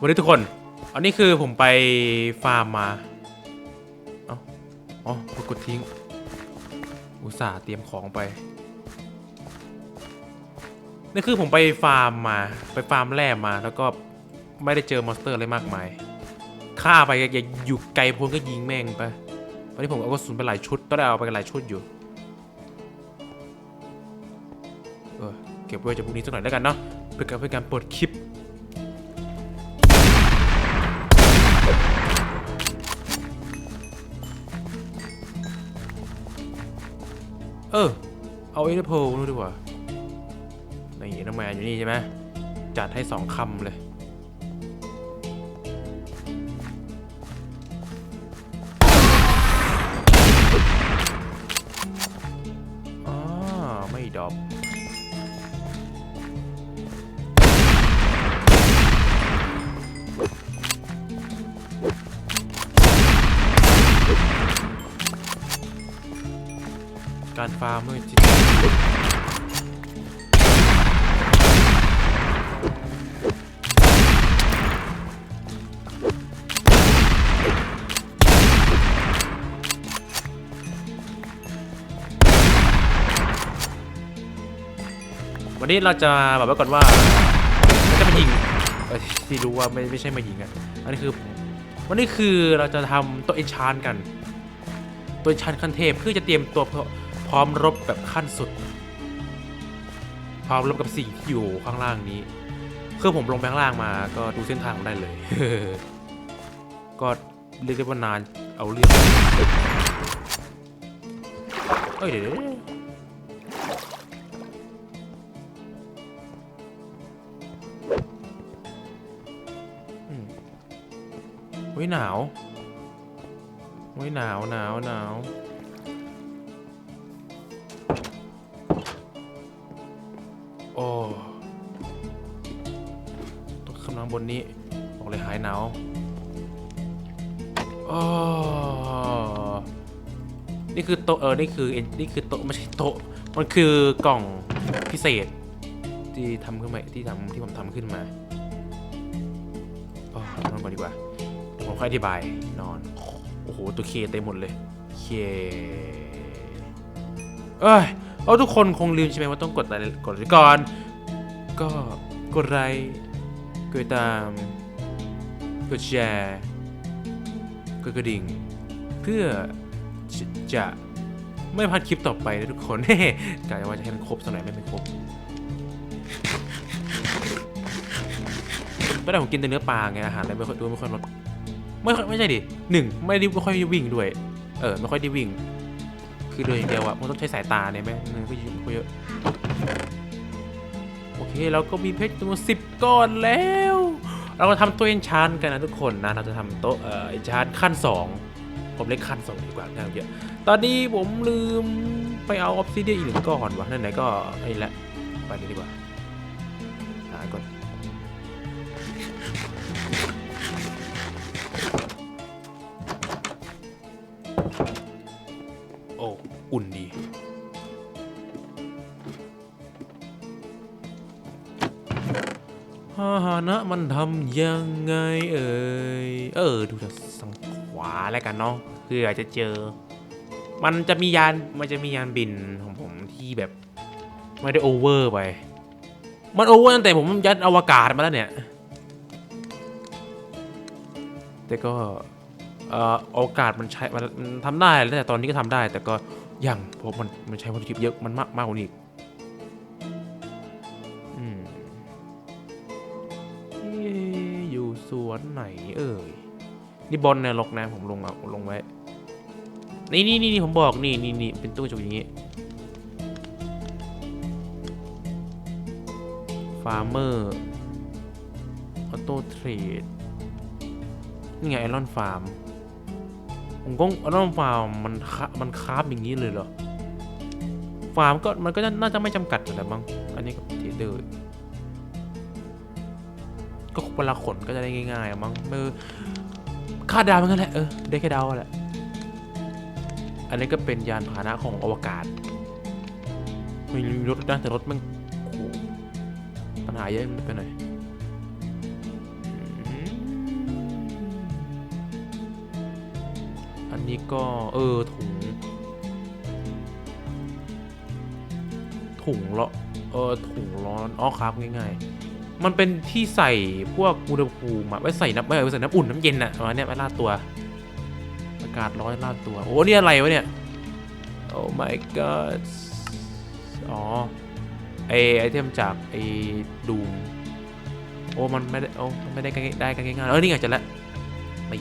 วันนี้ทุกคน อันนี้คือผมไปฟาร์มมา เอ้าอ๋อกดกดทิ้ง อุตส่าห์เตรียมของไป นี่คือผมไปฟาร์มมา ไปฟาร์มแร่มา แล้วก็ไม่ได้เจอมอนสเตอร์อะไรมากมาย ฆ่าไปอย่าอยู่ไกลโพ้นก็ยิงแม่งไป ตอนนี้ผมเอากระสุนไปหลายชุดต้องได้เอาไปกันหลายชุดอยู่ เออ เก็บไว้จากพวกนี้สักหน่อยแล้วกันเนาะ เพื่อการเพื่อการเปิดคลิป ออเอาเอเดโพนู่นดีกว่านี่น้องแมนอยู่นี่ใช่ไหมจัดให้สองคำเลย อ๋อ ไม่ดรอปารฟาร์มด้วยจิตวันนี้เราจะบอกไว้ก่อนว่าจะมายิงที่รู้ว่าไม่ไม่ใช่มายิงอะอันนี้คือวันนี้คือเราจะทำตัวเอนชานกัน ตัวเอนชานขั้นเทพเพื่อจะเตรียมตัว พร้อมรบแบบขั้นสุด พร้อมรบกับสิ่งที่อยู่ข้างล่างนี้คือผมลงไปข้างล่างมาก็ดูเส้นทางได้เลย ก็เรียกได้ว่านานเอาเรื่องเอ้ยเดี๋ยวเดี๋ยวเดี๋ยวอืมเฮ้ยหนาวเฮ้ยหนาวหนาวหนาว อ้ต้องขึ้นมาข้างบนนี้บอกเลยหายหนาวโอ้นี่คือโต๊ะเออนี่คือเอ็นนี่คือโต๊ะไม่ใช่โต๊ะมันคือกล่องพิเศษ ที่ทำขึ้นมาที่ทำที่ผมทำขึ้นมาโอ้นอนก่อนดีกว่าผมค่อยอธิบายนอน โอ้โห ตัวเคเต็มหมดเลย เค เอ้ย เอาทุกคนคงลืมใช่ไหมว่าต้องกดอะไรกดอะไรก่อน ก็กดไลค์กดตาม กดแชร์กดกระดิ่ง เพื่อจะจะไม่พลาดคลิปต่อไปนะทุกคนเฮ้กะว่าจะให้มันครบสักหน่อยไม่เป็นครบตอนแรกผมกินแต่เนื้อปลาไงอาหารอะไรไม่ค่อยดูไม่ค่อยลดไม่ค่อยไม่ใช่ดิหนึ่งไม่ได้ไม่ค่อยวิ่งด้วย เออไม่ค่อยได้วิ่ง คือเดินอย่างเดียวอะมันต้องใช้สายตาเนี่ยไหมเงินก็ยอะก็เยอะโอเคเราก็มีเพชรจำนวนสิบก้อนแล้ว เราก็ทำตัวเอนชานกันนะทุกคนนะเราจะทำโต๊ะเอนชานขั้นสองผมเล่นขั้นสองดีกว่าง่ายเยอะตอนนี้ผมลืมไปเอาออฟซิเดียอีกหนึ่งก้อนวะนั่นไหนก็ไอ้ละไปเลยดีกว่า พาหนะมันทำยังไงเอ่ย เออ ดูจากทางขวาแล้วกันเนาะเพื่อจะเจอ มันจะมียาน มันจะมียานบินของผมที่แบบ ไม่ได้โอเวอร์ไป มันโอเวอร์ตั้งแต่ผมยัดอวกาศมาแล้วเนี่ย แต่ก็เอ่ออวกาศมันใช้ มันมันทำได้แล้วแต่ตอนนี้ก็ทำได้ แต่ก็ยังเพราะมันมันใช้วัตถุดิบเยอะ มันมากมากกว่านี้อีก ไหนเอ่ยนี่บอลเนี่ยลกนะผมลงเอาลงไว้ นี่นี่นี่ผมบอกนี่นี่นี่เป็นตู้จุกอย่างงี้ฟาร์มเมอร์ออโต้เทรดนี่ไงไอรอนฟาร์มผมก็ไอรอนฟาร์มมันคะมันคราฟอย่างนี้เลยเหรอฟาร์มก็มันก็น่าจะไม่จำกัดอยู่แล้วมั้งอันนี้ก็เทรดเดอร์ เวลาขนก็จะได้ง่ายๆมั้งมือคาดดาวมืนกันแหละเออได้แค่เดาแหละอันนี้ก็เป็นยานพาหนะของอวกาศมีรถนะแต่รถมันปัญหาเยอะไปหน่อยอันนี้ก็เออถุง ถุงละเออถุงร้อนอ๋อครับง่ายๆ มันเป็นที่ใส่พวกอุณหภูมิไว้ใส่น้ำไว้ใส่น้ำอุ่นน้ำเย็นอะประมาณเนี้ยไว้ลาดตัว อากาศร้อนลาดตัว โอ้นี่อะไรวะเนี่ย โอ้ my god อ๋อไอไอเทมจากไอดูมโอ้ มันไม่ได้โอ้ไม่ได้กันได้กันง่ายๆเออนี่ไงจะละไป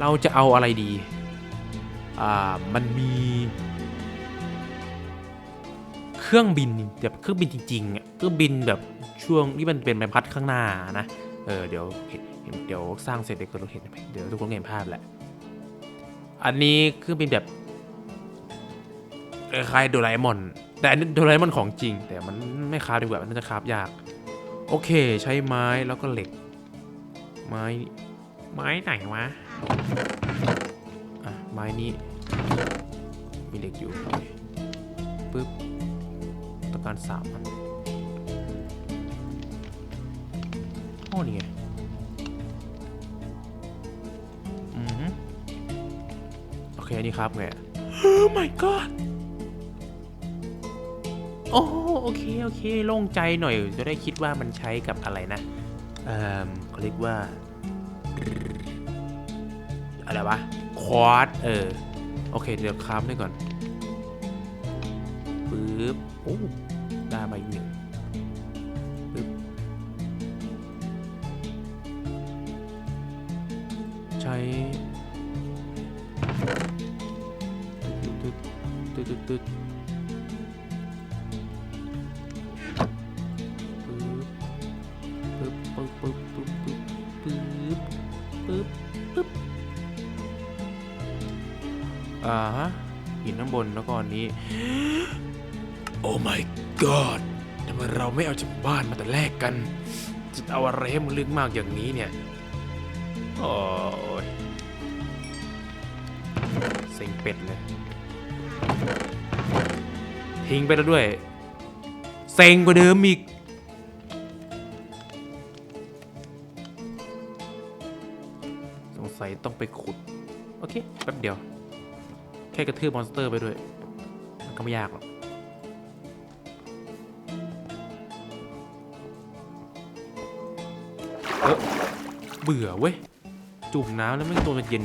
เราจะเอาอะไรดี อ่า มันมี เครื่องบินแบบเครื่องบินจริงๆอะเครื่องบินแบบช่วงที่มันเป็นใบพัดข้างหน้านะเออเดี๋ยวเห็นเดี๋ยวสร้างเสร็จเดี๋ยวคนเห็นเดี๋ยวทุกคนเห็นภาพแหละ อันนี้เครื่องบินแบบคล้ายโดราเอมอน แต่อันนี้โดราเอมอนของจริง แต่มันไม่คราฟดีกว่ามันจะคราฟยาก โอเคใช้ไม้แล้วก็เหล็ก ไม้ไม้ไหนวะอะไม้นี้มีเหล็กอยู่ ต้องการสามอันโอ้นี่ไงอืมโอเคอันนี้ครับไง Oh my god โอ้โอเค โอเค โล่งใจหน่อย จะได้คิดว่ามันใช้กับอะไรนะ เอ่อเขาเรียกว่า อะไรวะ ควอดเออ โอเค เดี๋ยวค้ำได้ก่อนปึ๊บโอ้ ด้มาอีกหนึ่งปึ๊บใช้ตึ๊ดตึ๊ดตึ๊ดตึ๊ดปึ๊บปึ๊บปึ๊บปึ๊บปึ๊บปึ๊บปึ๊บปึ๊บอ่าฮะหินข้างบนแล้วก็อันนี้ โอ้ my god ทำไมเราไม่เอาจากบ้านมาแต่แรกกัน จะเอาอะไรให้มันลึกมากอย่างนี้เนี่ย โอ้ยเซ็งเป็ดเลย ทิ้งไปแล้วด้วย เซ็งกว่าเดิมอีก สงสัยต้องไปขุด โอเค แป๊บเดียว แค่กระทืบมอนสเตอร์ไปด้วย มันก็ไม่ยากหรอก ออเบื่อเว้ย จุ่มน้ำแล้วแม่งตัวมันเย็น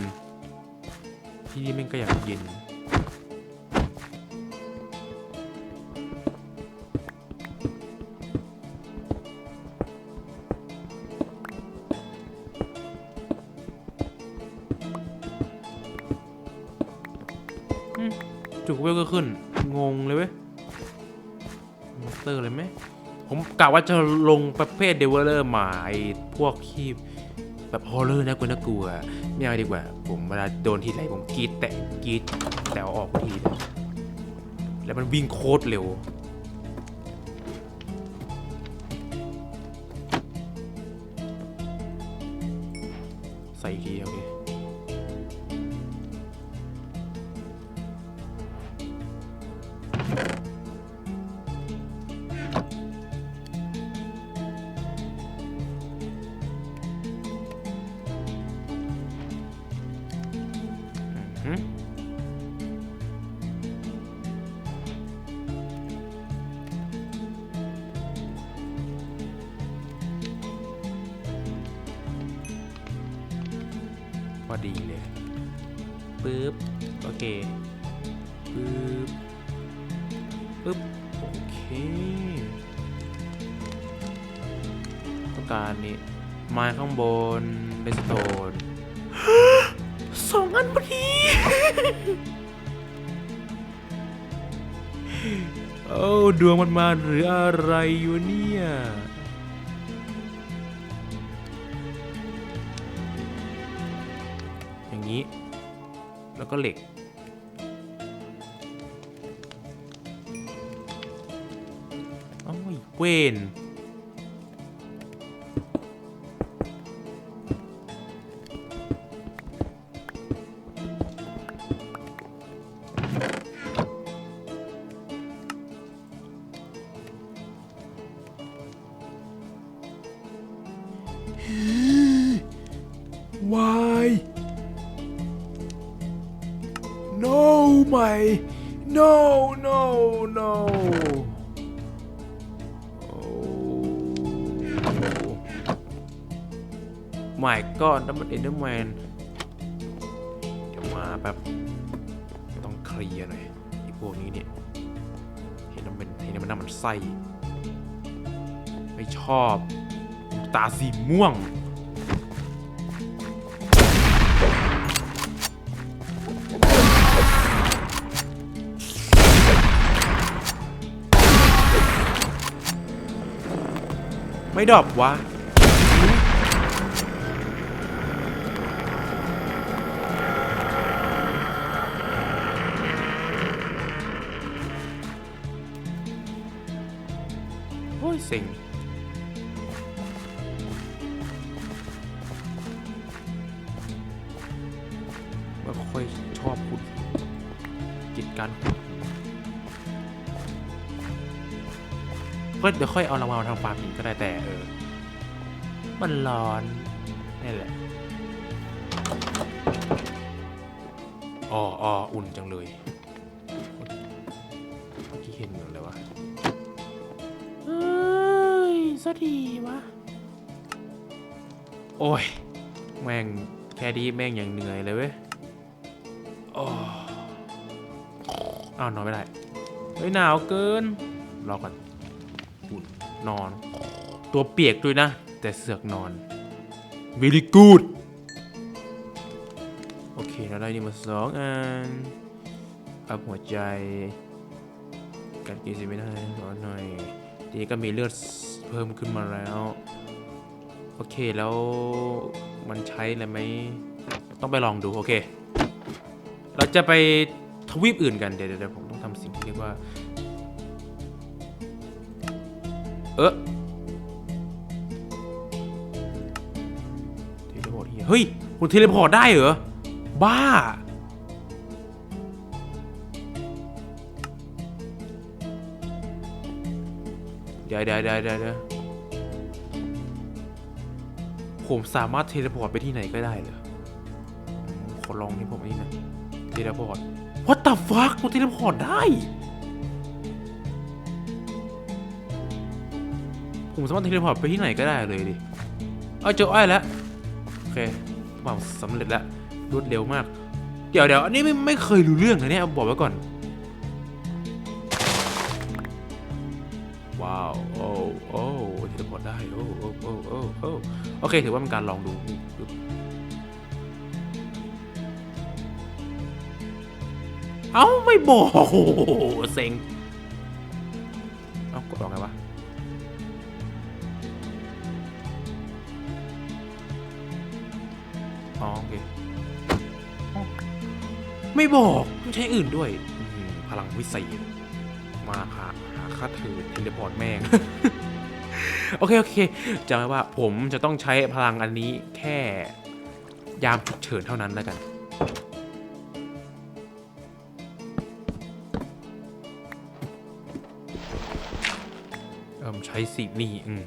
ที่นี่แม่งก็อยากเย็นอืมจุกเวลก็ขึ้น งงเลยเว้ยมอนสเตอร์เลยไหม ผมกะว่าจะลงประเภทเดเวลเลอร์มาไอพวกที่แบบฮอลเลอร์น่ากลัวน่ากลัวไม่เอาดีกว่า ผมเวลาโดนทีไรผมกรีดแต่กรีดแต่อออกทีเลยแล้วมันวิ่งโคตรเร็วใส่อีกทีโอเค พอดีเลยปึ๊บโอเคปึ๊บปึ๊บโอเคต้องการนี้ไม้ข้างบนเลสโตน ดวงมันมาหรืออะไรอยู่เนี่ยอย่างนี้ แล้วก็เหล็ก โอ้ยเวน my god นั่นมันเอนเดอร์แมนเดี๋ยวมาแบบต้องเคลียร์หน่อยไอ้พวกนี้เนี่ย เห็นมันเป็นเห็นมันน่ามันไส้ไม่ชอบตาสีม่วงไม่ดอปวะ โอ้ยเซ็งไม่ค่อยชอบขุดกิจการขุดก็เดี๋ยวค่อยเอาเรามาทำฟาร์มหินก็ได้แต่เออ มันร้อนนี่แหละอ๋ออ๋ออุ่นจังเลย อ้ยสดีวะ โอ้ย แม่งแค่ดีแม่งอยังเหนื่อยเลยเว้ยโอ้อ้าวนอนไม่ได้ เฮ้ยหนาวเกิน รอก่อนอุ่นนอน ตัวเปียกด้วยนะ แต่เสือกนอน very good โอเคเราได้นี่มาสองอันอัพหัวใจการกินสิไม่ได้ขอหน่อย ทีนี้ก็มีเลือด เพิ่มขึ้นมาแล้ว โอเคแล้วมันใช้อะไรไหมต้องไปลองดูโอเค เราจะไปทวีปอื่นกันเดี๋ยวเดี๋ยวผมต้องทำสิ่งที่เรียกว่า เออเทเลพอร์ตเฮ้ยคุณเทเลพอร์ตได้เหรอ บ้า ดี๋ยวเดี๋ยวเดี๋ยวเดี๋ยวผมสามารถเทเลพอร์ตไปที่ไหนก็ได้เหรอขอลองนี่ผมนี่นะเทเลพอร์ต What the fuck ผมเทเลพอร์ตได้ ผมสามารถเทเลพอร์ตไปที่ไหนก็ได้เลยดิ เอาเจออ้อยแล้ว โอเคว้าวสำเร็จแล้วรวดเร็วมาก เดี๋ยวเดี๋ยวอันนี้ไม่ไม่เคยรู้เรื่องเลยเนี่ยบอกไว้ก่อน อเคถือว่าเป็นการลองดูปึ๊บเอ้า ไม่บอกโอ้เซ็ง เอ้ากดออกไงวะ อ๋อ โอเค ไม่บอกต้องใช้อื่นด้วย พลังวิเศษมาหาหาค่าถือเทเลพอร์ตแม่ง โอเค โอเคจำไว้ว่าผมจะต้องใช้พลังอันนี้แค่ยามฉุกเฉินเท่านั้นแล้วกันเอิมใช้สีนี่อืม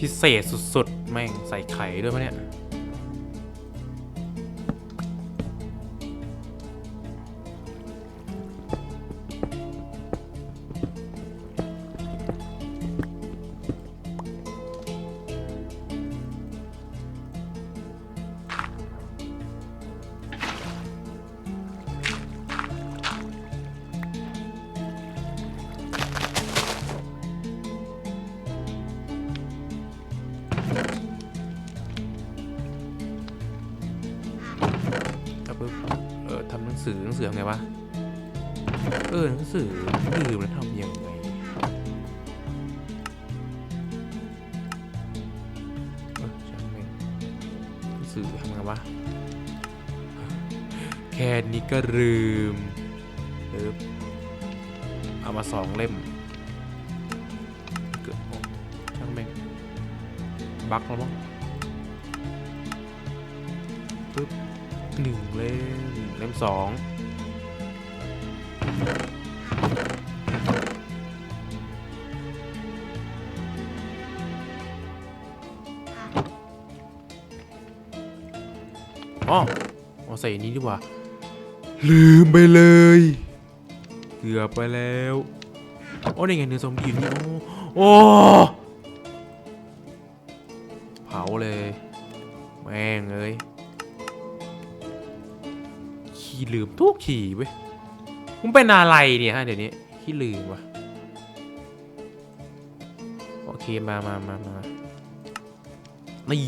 พิเศษสุดๆ แม่งใส่ไข่ด้วยปะเนี่ย ลืมแล้วทำยังไงเออช่างแม่งหนังสือทำไงวะ แค่นี้ก็ลืมปึ๊บเอามาสองเล่ม เกิดโอ้ช่างแม่งบั๊กแล้วมั้งปึ๊บหนึ่งเล่ม เล่มสอง อ๋อเอาใส่อันนี้ดีกว่า ลืมไปเลย เกือบไปแล้ว โอ้นี่ไงเนื้อซอมบี้อยู่นี่โอ้โอเผาเลย แม่งเอ้ยขี้ลืมทุกขี่เว้ยมึงเป็นอะไรเนี่ยฮะเดี๋ยวนี้ขี้ลืมว่ะโอเคมามามามานี่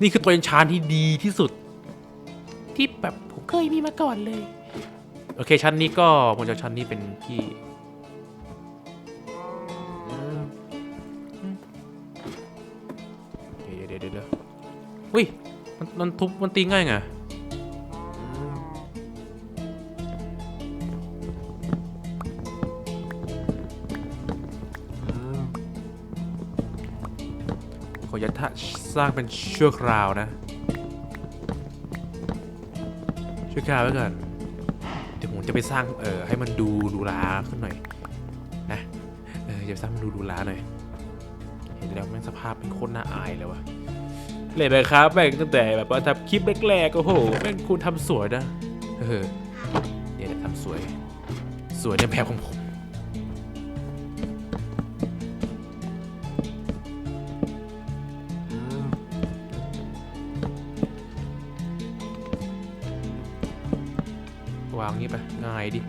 นี่คือตัวเอนชานที่ดีที่สุด ที่แบบผมเคยมีมาก่อนเลย โอเค ชั้นนี้ก็ผมจะชั้นนี้เป็นที่เดี๋ยวเดี๋ยวเดี๋ยวเดี๋ยวอุ้ยมันมันทุบมันตีง่ายไงขออนุญาสร้างเป็นชั่วคราวนะ ช่วคราวไว้ก่อน เดี๋ยวผมจะไปสร้างเออให้มันดูดูหราขึ้นหน่อย นะเออจะสร้างมันดูดูหราหน่อย เห็นแล้วแม่งสภาพเป็นโคตรน่าอายเลยวะเลยนะครับแม่งตั้งแต่แบบว่าทำคลิปแรกๆก็โหแม่งคุณทำสวยนะเออเนี่ยวทำสวย สวยในแบบของผมางงี้ไปง่ายดิ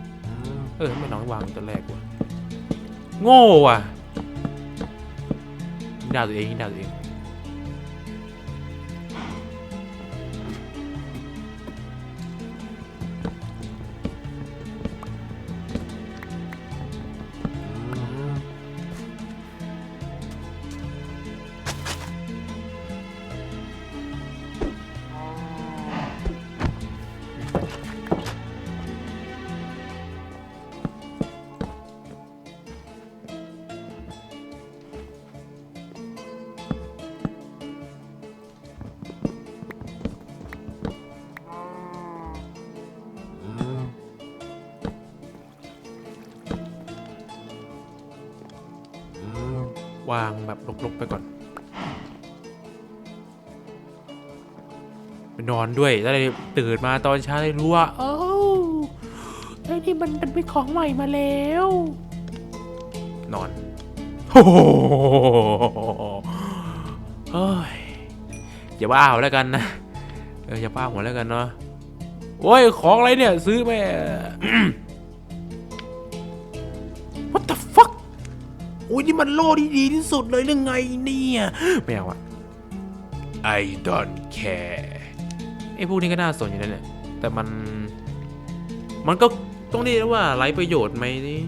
เออไม่น้องวางตัวแรกว่ะโง่ว่ะยิงดาวตัวเองยิงดาวตัวเอง วางแบบลกๆไปก่อนไปนอนด้วยจะได้ตื่นมาตอนเช้าได้รู้ว่าโอ้ไอ้นี่มันเป็นของใหม่มาแล้ว นอนโอ้โหเฮ้ยอย่าบ้าหัวแล้วกันนะเอออย่าบ้าหัวแล้วกันเนาะโอ้ยของอะไรเนี่ยซื้อไป นี่มันโล่ที่ดีที่สุดเลยหรือไงเนี่ยไม่เอาอะ I don't care ไอ้พวกนี้ก็น่าสนอยู่นั่นแหละแต่มัน มันก็ต้องเรียกว่าไร้ประโยชน์ไหมนี่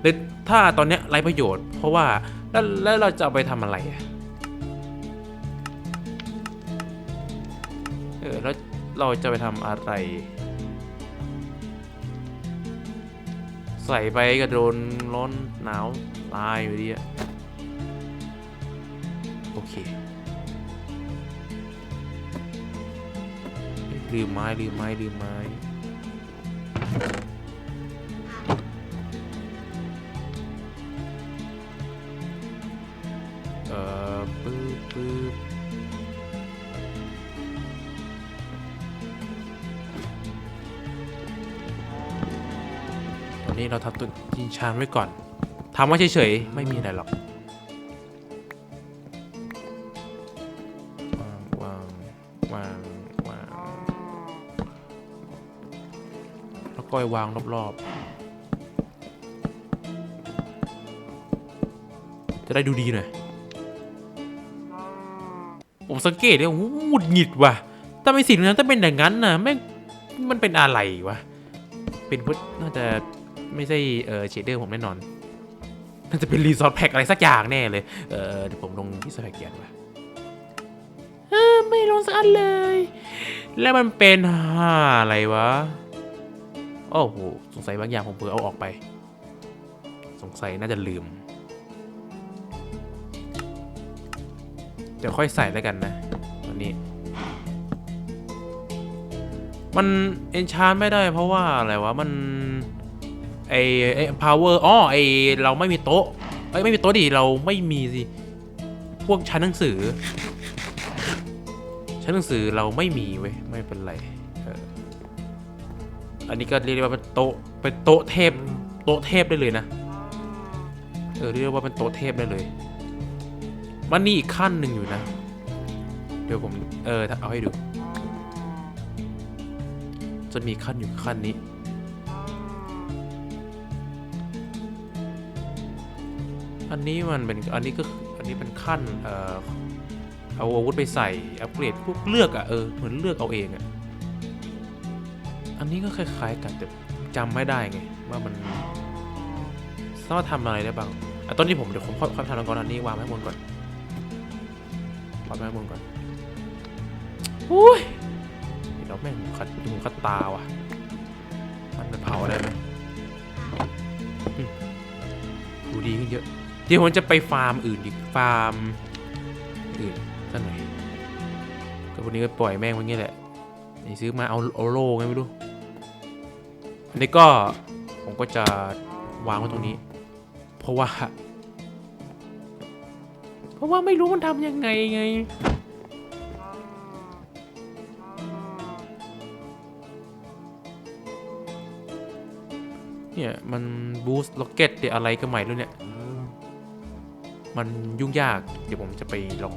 หรือถ้าตอนเนี้ยไร้ประโยชน์ เพราะว่าแล้วแล้วเราจะเอาไปทำอะไรอะเออแล้วเราจะไปทำอะไร ใส่ไปก็โดนร้อนหนาว ตายอยู่ดีอะโอเคลืมไม้ลืมไม้ลืมไม้เอ่อปึ๊บปึ๊บตอนนี้เราทำตัวจินชานไว้ก่อน ทำไว้เฉยๆ ไม่มีอะไรหรอกวางวางวางแล้วก็วางรอบๆ จะได้ดูดีหน่อย ผมสังเกตเนี่ยโหหงุดหงิดว่ะถ้าไมสิ่งนั้นถ้าเป็นอย่างนั้นน่ะแม่งมันเป็นอะไรวะ เป็นพุทน่าจะไม่ใช่เออเชดเดอร์ผมแน่นอน น่าจะเป็นรีซอสแพ็กอะไรสักอย่างแน่เลย เออเดี๋ยวผมลงที่สแพ็กเกียนว่ะเออไม่ลงสักอันเลย แล้วมันเป็นห้าอะไรวะ โอ้โห สงสัยบางอย่างผมเผื่อเอาออกไป สงสัยน่าจะลืม เดี๋ยวค่อยใส่แล้วกันนะตอนนี้ มันเอนชานไม่ได้เพราะว่าอะไรวะ มัน ไอไอ power อ๋อไอ้เราไม่มีโต๊ะเอ้ยไม่มีโต๊ะดิเราไม่มีสิพวกชั้นหนังสือ ชั้นหนังสือเราไม่มีเว้ยไม่เป็นไรเอออันนี้ก็เรียกได้ว่าเป็นโต๊ะเป็นโต๊ะเทพโต๊ะเทพได้เลยนะเออเรียกว่าเป็นโต๊ะเทพได้เลย มันนี่อีกขั้นหนึ่งอยู่นะ เดี๋ยวผมเออเอาให้ดู จะมีขั้นอยู่ขั้นนี้ อันนี้มันเป็นอันนี้ก็อันนี้เป็นขั้นเอ่อเอาอาวุธไปใส่อัปเกรดพวกเลือกอะเออเหมือนเลือกเอาเองอะอันนี้ก็คล้ายๆกันแต่จำไม่ได้ไงว่ามันสามารถทำอะไรได้บ้างอะตอนนี้ผมเดี๋ยวผมค่อยๆทำก่อนอันนี้วางไว้บนก่อนวางไว้บนก่อนอุ้ยเดี๋ยวแม่งขัดหูขัดตาว่ะมันเป็นเผาได้ไหมดูดีขึ้นเยอะ เดี๋ยวผมจะไปฟาร์มอื่นอีกฟาร์มอื่นสักหน่อยก็วันนี้ก็ปล่อยแม่งไว้งี้แหละนี่ซื้อมาเอาเอาโล่ไงไม่รู้อันนี้ก็ผมก็จะวางไว้ตรงนี้ เพราะว่า เพราะว่าไม่รู้มันทำยังไงไงเนี่ย มันบูสต์ล็อกเก็ตอะไรก็ใหม่ด้วยเนี่ย มันยุ่งยาก เดี๋ยวผมจะไปลอง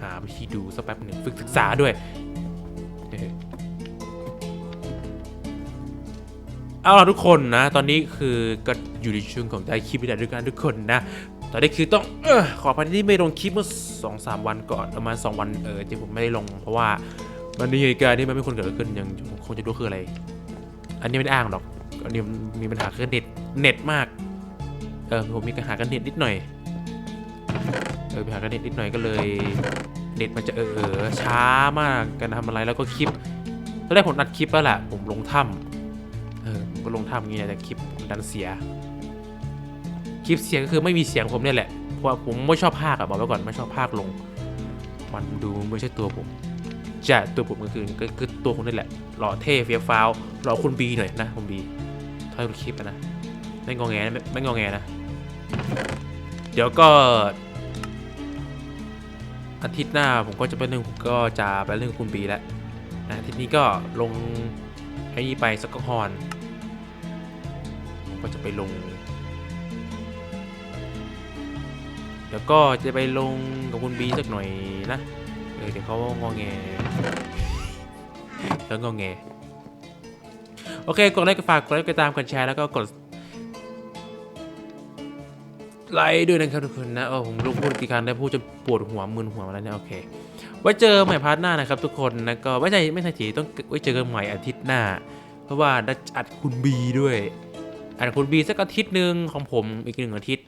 หาวิธีดูสักแป๊บหนึ่งฝึกศึกษาด้วยเอาล่ะทุกคนนะ ตอนนี้คือก็อยู่ในช่วงของได้คลิปวิดีโอด้วยกันทุกคนนะ ตอนนี้คือต้องออขออภัยที่ไม่ลงคลิปเมื่อสองสามวันก่อนประมาณสองวันเออที่ผมไม่ได้ลง เพราะว่ามันมีเหตุการณ์ที่มันไม่ควรเกิดขึ้นยังคงจะรู้คืออะไร อันนี้ไม่ได้อ้างหรอกอันนี้มีปัญหาคือเน็ตเน็ตมากเออผมมีปัญหากับเน็ตนิดหน่อย เออไปหากับเน็ตนิดหน่อยก็เลยเน็ตมันจะเออเออช้ามากการทำอะไรแล้วก็คลิปตอนแรกผมอัดคลิปแล้วแหละผมลงถ้ำเออผมก็ลงถ้ำอย่างนี้แหละแต่คลิปมันดันเสีย คลิปเสียงก็คือไม่มีเสียงผมเนี่ยแหละเพราะผมไม่ชอบภาคอะบอกไว้ก่อนไม่ชอบภาคลง มันดูไม่ใช่ตัวผมจะตัวผมก็คือก็คือตัวคุณนี่แหละหล่อเท่เฟี้ยวฟ้าวหล่อคุณบีหน่อยนะคุณบีถ้าดูคลิปนะไม่งอแงนะไม่ไม่งอแงนะ เดี๋ยวก็ อาทิตย์หน้าผมก็จะไปเรื่องก็จะไปเรื่องคุณบีแล้วนะอาทิตย์นี้ก็ลงไอ้นี่ไปสกอฮอนก็จะไปลง เดี๋ยวก็จะไปลงกับคุณบีสักหน่อยนะเออเดี๋ยวเขางอแงแล้วงอแงโอเค กดไลค์กดฝาก กดไลค์กดติดตามกดแชร์ แล้วก็กด ไลค์ด้วยนะครับทุกคนนะเออผมลูกพูดกี่ครั้งได้พูดจนปวดหัวมึนหัวมาแล้วเนี่ยโอเค ไว้เจอใหม่พาร์ทหน้านะครับทุกคนนะก็ไม่ใช่ไม่ใช่ทีต้องไว้เจอกันใหม่อาทิตย์หน้า เพราะว่าได้อัดคุณบีด้วยอัดคุณบีสักอาทิตย์หนึ่งของผมอีกหนึ่งอาทิตย์